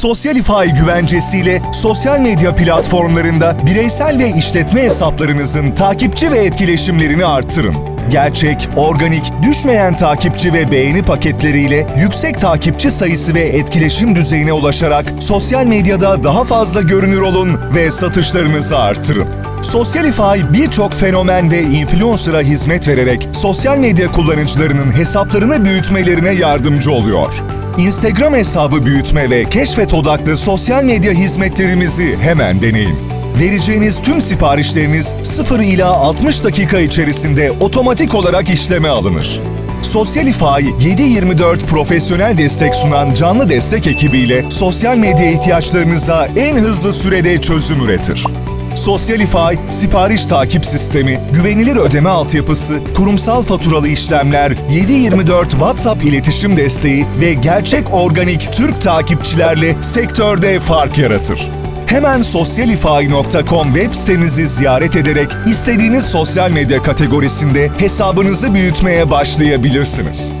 Sosyalify güvencesiyle sosyal medya platformlarında bireysel ve işletme hesaplarınızın takipçi ve etkileşimlerini artırın. Gerçek, organik, düşmeyen takipçi ve beğeni paketleriyle yüksek takipçi sayısı ve etkileşim düzeyine ulaşarak sosyal medyada daha fazla görünür olun ve satışlarınızı artırın. Sosyalify birçok fenomen ve influencer'a hizmet vererek sosyal medya kullanıcılarının hesaplarını büyütmelerine yardımcı oluyor. Instagram hesabı büyütme ve keşfet odaklı sosyal medya hizmetlerimizi hemen deneyin. Vereceğiniz tüm siparişleriniz 0 ila 60 dakika içerisinde otomatik olarak işleme alınır. Sosyalify 7/24 profesyonel destek sunan canlı destek ekibiyle sosyal medya ihtiyaçlarınıza en hızlı sürede çözüm üretir. Sosyalify, sipariş takip sistemi, güvenilir ödeme altyapısı, kurumsal faturalı işlemler, 7/24 WhatsApp iletişim desteği ve gerçek organik Türk takipçilerle sektörde fark yaratır. Hemen sosyalify.com web sitemizi ziyaret ederek istediğiniz sosyal medya kategorisinde hesabınızı büyütmeye başlayabilirsiniz.